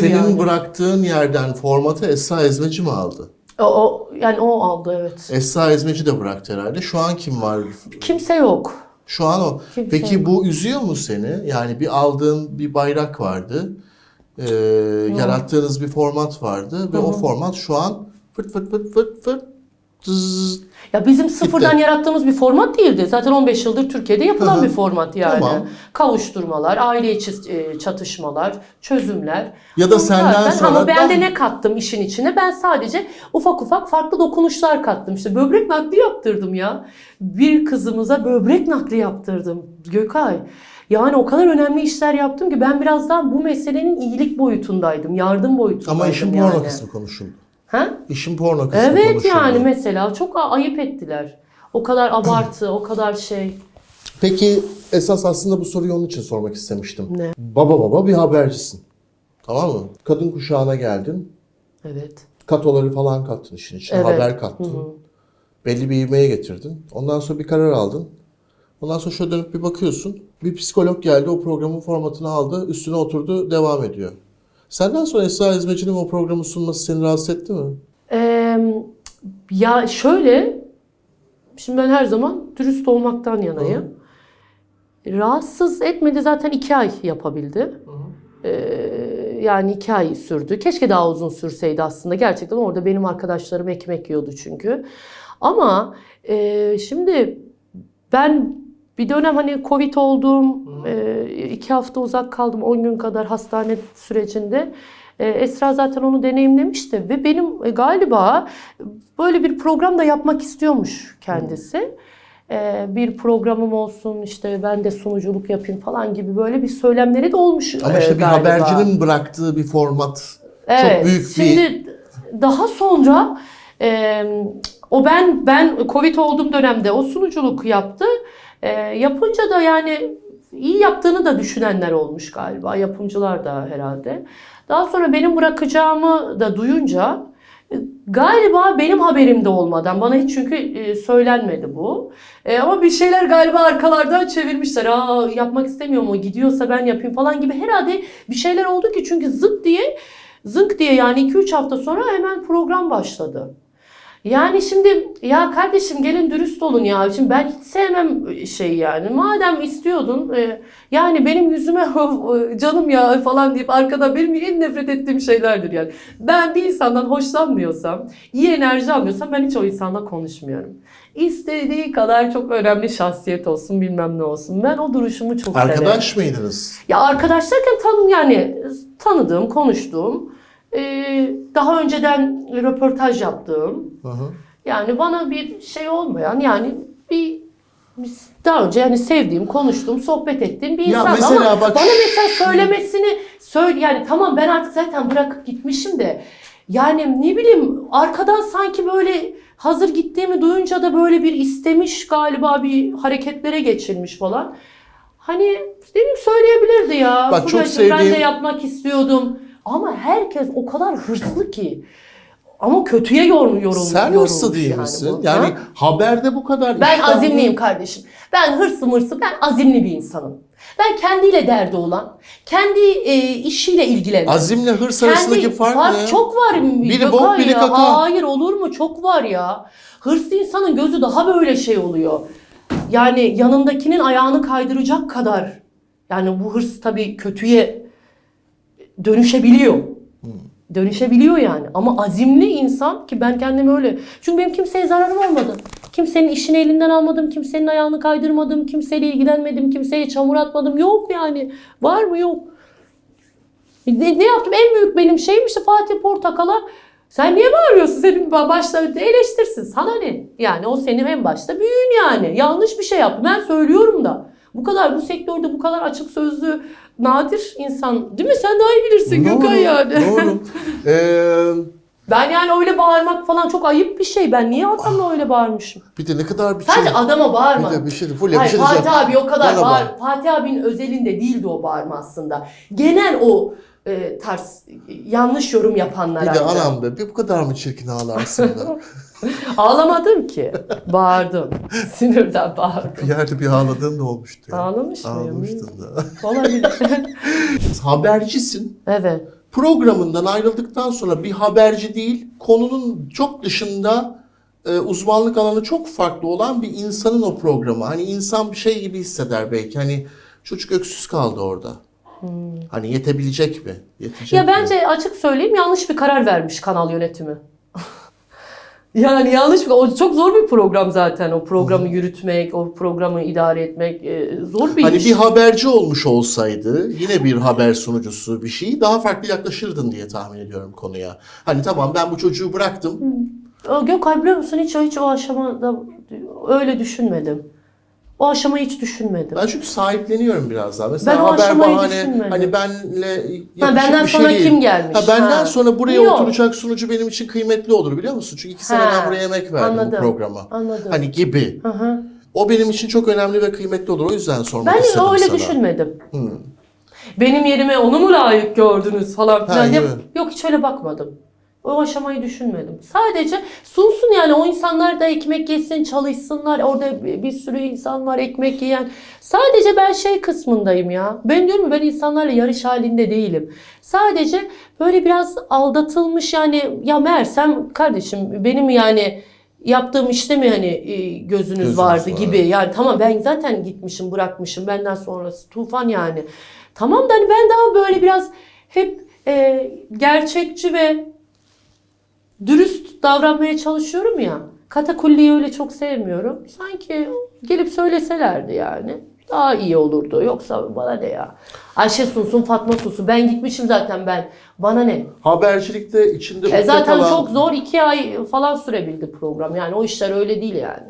Senin yani. bıraktığın yerden formatı Esra Ezmeci mi aldı? O, o- yani o aldı evet. Esra Ezmeci de bıraktı herhalde. Şu an kim var? Kimse yok. Şu an o. Kimse Peki yok. bu üzüyor mu seni? Yani bir aldığın bir bayrak vardı. Ee, yarattığınız bir format vardı ve o format şu an fırt fırt fırt fırt fırt Ya bizim sıfırdan Gitti. yarattığımız bir format değildi. Zaten 15 yıldır Türkiye'de yapılan Hı hı. bir format yani. Tamam. Kavuşturmalar, aile içi e, çatışmalar, çözümler. Ya da Bu senden sonra Ama ben ben- de ne kattım işin içine? Ben sadece ufak ufak farklı dokunuşlar kattım. İşte böbrek nakli yaptırdım ya. Bir kızımıza böbrek nakli yaptırdım Gökay. Yani o kadar önemli işler yaptım ki ben birazdan bu meselenin iyilik boyutundaydım, yardım boyutundaydım. Ama işin yani. porno kısmı konuşuldu. Ha? İşin porno kısmı Evet yani mesela çok ayıp ettiler. O kadar abartı, o kadar şey. Peki esas aslında bu soruyu onun için sormak istemiştim. Ne? Baba baba bir habercisin. Tamam mı? Kadın kuşağına geldin. Evet. Katoları falan kattın işin içine. Evet. Haber kattın. Belli bir ivmeye getirdin. Ondan sonra bir karar aldın. Ondan sonra şöyle dönüp bir bakıyorsun. Bir psikolog geldi o programın formatını aldı. Üstüne oturdu devam ediyor. Senden sonra Esra Ezmeci'nin o programı sunması seni rahatsız etti mi? Ee, ya şöyle, şimdi ben her zaman dürüst olmaktan yanayım. Rahatsız etmedi zaten iki ay yapabildi. Ee, yani iki ay sürdü. Keşke daha uzun sürseydi aslında. Gerçekten orada benim arkadaşlarım ekmek yiyordu çünkü. Ama e, şimdi ben bir dönem hani Covid oldum, e, iki hafta uzak kaldım, 10 gün kadar hastane sürecinde. E, Esra zaten onu deneyimlemişti ve benim e, galiba böyle bir program da yapmak istiyormuş kendisi. E, bir programım olsun işte ben de sunuculuk yapayım falan gibi böyle bir söylemleri de olmuş Ama e, işte bir galiba. habercinin bıraktığı bir format. Evet, Çok büyük bir... Şimdi daha sonra e, o ben ben Covid olduğum dönemde o sunuculuk yaptı. E, yapınca da yani iyi yaptığını da düşünenler olmuş galiba. Yapımcılar da herhalde. Daha sonra benim bırakacağımı da duyunca e, galiba benim haberimde olmadan bana hiç çünkü e, söylenmedi bu. E, ama bir şeyler galiba arkalardan çevirmişler. Aa yapmak istemiyorum o gidiyorsa ben yapayım falan gibi herhalde bir şeyler oldu ki çünkü zıt diye Zınk diye yani 2-3 hafta sonra hemen program başladı. Yani şimdi ya kardeşim gelin dürüst olun ya. Şimdi ben hiç sevmem şey yani. Madem istiyordun e, yani benim yüzüme canım ya falan deyip arkada benim en nefret ettiğim şeylerdir yani. Ben bir insandan hoşlanmıyorsam, iyi enerji almıyorsam ben hiç o insanla konuşmuyorum. İstediği kadar çok önemli şahsiyet olsun bilmem ne olsun. Ben o duruşumu çok severim. Arkadaş mıydınız? Ya arkadaş derken tan yani tanıdığım, konuştuğum, e, daha önceden röportaj yaptığım, Hı hı. yani bana bir şey olmayan yani bir daha önce yani sevdiğim, konuştuğum, sohbet ettiğim bir Ya insan mesela ama bak bana mesela söylemesini söyle yani tamam ben artık zaten bırakıp gitmişim de yani ne bileyim arkadan sanki böyle hazır gittiğimi duyunca da böyle bir istemiş galiba bir hareketlere geçirmiş falan. Hani dedim söyleyebilirdi ya. Bak çok Fulya'cığım, Ben de sevdiğim- yapmak istiyordum. Ama herkes o kadar hırslı ki. Ama kötüye yorum yorum Sen hırslı değil yani misin? bu. Yani Ha? haberde bu kadar Ben iştahlı- azimliyim kardeşim. Ben hırslı mırslı, ben azimli bir insanım. Ben kendiyle derdi olan, kendi e, işiyle ilgilenen. Azimle hırs arasındaki fark, ne? Çok var. Biri bok, biri kaka. Hayır olur mu? Çok var ya. Hırslı insanın gözü daha böyle şey oluyor. Yani yanındakinin ayağını kaydıracak kadar. Yani bu hırs tabii kötüye dönüşebiliyor. Dönüşebiliyor yani. Ama azimli insan ki ben kendimi öyle. Çünkü benim kimseye zararım olmadı. Kimsenin işini elinden almadım, kimsenin ayağını kaydırmadım, kimseyle ilgilenmedim, kimseye çamur atmadım. Yok yani. Var mı? Yok. Ne, ne yaptım? En büyük benim şeyim işte Fatih Portakal'a sen niye bağırıyorsun? Senin başta eleştirsin. Sana ne? Yani o senin en başta büyüğün yani. Yanlış bir şey yaptı. Ben söylüyorum da. Bu kadar bu sektörde bu kadar açık sözlü nadir insan değil mi? Sen daha iyi bilirsin Gökhan yani. Doğru. Ee, Ben yani öyle bağırmak falan çok ayıp bir şey. Ben niye adamla öyle bağırmışım? bir de ne kadar bir şey. Sadece adama bağırma. Bir de bir şey. Fulya bir Hayır, şey Fatih diyeceğim. abi o kadar Bana bağır. bak. Fatih abinin özelinde değildi o bağırma aslında. Genel o e, tarz e, yanlış yorum Bir yapanlara. de anam be bir bu kadar mı çirkin ağlarsın da? Ağlamadım ki. Bağırdım. Sinirden bağırdım. bir yerde bir ağladığın da olmuştu ya. Ağlamış mıyım? Ağlamıştın da. Olabilir. Habercisin. evet. Programından ayrıldıktan sonra bir haberci değil, konunun çok dışında e, uzmanlık alanı çok farklı olan bir insanın o programı. Hani insan bir şey gibi hisseder belki. Hani çocuk öksüz kaldı orada. Hani yetebilecek mi? Yetecek Ya mi? bence açık söyleyeyim yanlış bir karar vermiş kanal yönetimi. Yani yanlış o çok zor bir program zaten o programı yürütmek, o programı idare etmek e, zor bir Hani iş. bir haberci olmuş olsaydı, yine bir haber sunucusu bir şey daha farklı yaklaşırdın diye tahmin ediyorum konuya. Hani tamam ben bu çocuğu bıraktım. O Gökay biliyor musun hiç, hiç o aşamada öyle düşünmedim. O aşamayı hiç düşünmedim. Ben çünkü sahipleniyorum biraz daha. Mesela Ben o haber aşamayı bahane düşünmedim. hani benle Ha, benden bir şey sonra değil. kim gelmiş? Ha, benden Ha. sonra buraya Yok. oturacak sunucu benim için kıymetli olur biliyor musun? Çünkü iki sene Ha, ben buraya emek verdim anladım. bu programa. Anladım. Hani gibi. Hı hı. O benim için çok önemli ve kıymetli olur. O yüzden sormak Ben istedim öyle sana. düşünmedim. Benim yerime onu mu layık gördünüz falan Ha, filan. diye- gibi. Yok hiç öyle bakmadım. O aşamayı düşünmedim. Sadece sunsun yani o insanlar da ekmek yesin, çalışsınlar. Orada bir sürü insan var ekmek yiyen. Sadece ben şey kısmındayım ya. Ben diyorum ben insanlarla yarış halinde değilim. Sadece böyle biraz aldatılmış yani ya Meğersem kardeşim benim yani yaptığım işte mi hani e, gözünüz, Gözünüz vardı var. gibi. Yani tamam ben zaten gitmişim bırakmışım benden sonrası tufan yani. Tamam da hani ben daha böyle biraz hep e, gerçekçi ve dürüst davranmaya çalışıyorum ya. Katakulliyi öyle çok sevmiyorum. Sanki gelip söyleselerdi yani. Daha iyi olurdu. Yoksa bana ne ya? Ayşe sunsun, Fatma sunsun. Ben gitmişim zaten ben. Bana ne? Habercilikte içinde E zaten kalan- çok zor iki ay falan sürebildi program. Yani o işler öyle değil yani.